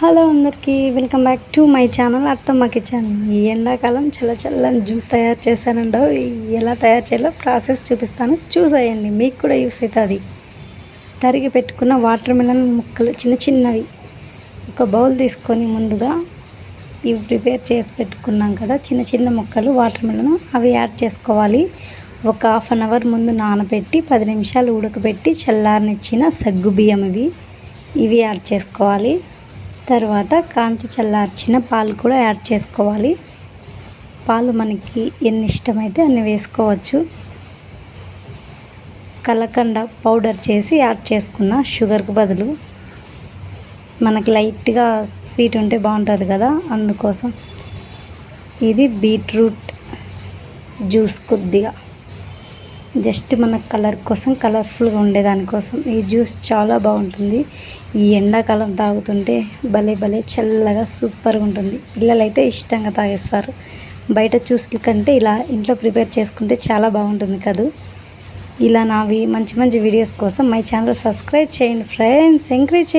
Hello అందరికీ welcome back to my channel Attamma kitchen. ఈ ఎండాకాలం చల్ల చల్లని జ్యూస్ తయారు చేశానండో ఎలా తయారు చేయాలో ప్రాసెస్ చూపిస్తాను. చూసేయండి మీకు కూడా యూస్ అవుతుంది. తరిగి పెట్టుకున్న వాటర్ మిలన్ ముక్కలు చిన్న చిన్నవి. ఒక బౌల్ తీసుకొని ముందుగా ఇవి ప్రిపేర్ చేసి పెట్టుకున్నాం కదా చిన్న చిన్న ముక్కలు వాటర్ మిలన్ అవి యాడ్ చేసుకోవాలి. ఒక హాఫ్ అన్ అవర్ ముందు నానబెట్టి పది నిమిషాలు ఉడకబెట్టి చల్లారనిచ్చిన సగ్గు బియ్యం ఇవి. ఇవి యాడ్ చేసుకోవాలి. తర్వాత కాంచి చల్లార్చిన పాలు కూడా యాడ్ చేసుకోవాలి. పాలు మనకి ఎన్ని ఇష్టమైతే అన్ని వేసుకోవచ్చు. కలకండ పౌడర్ చేసి యాడ్ చేసుకున్న షుగర్కి బదులు. మనకి లైట్గా స్వీట్ ఉంటే బాగుంటుంది కదా అందుకోసం. ఇది బీట్రూట్ జ్యూస్ కొద్దిగా. జస్ట్ మన కలర్ కోసం కలర్ఫుల్గా ఉండేదానికోసం ఈ జ్యూస్ చాలా బాగుంటుంది. ఈ ఎండాకాలం తాగుతుంటే భలే భలే చల్లగా సూపర్గా ఉంటుంది. పిల్లలైతే ఇష్టంగా తాగేస్తారు. బయట జ్యూస్ల కంటే ఇలా ఇంట్లో ప్రిపేర్ చేసుకుంటే చాలా బాగుంటుంది కదూ. ఇలా నావి మంచి మంచి వీడియోస్ కోసం మై ఛానల్ సబ్స్క్రైబ్ చేయండి ఫ్రెండ్స్. ఎంకరేజ్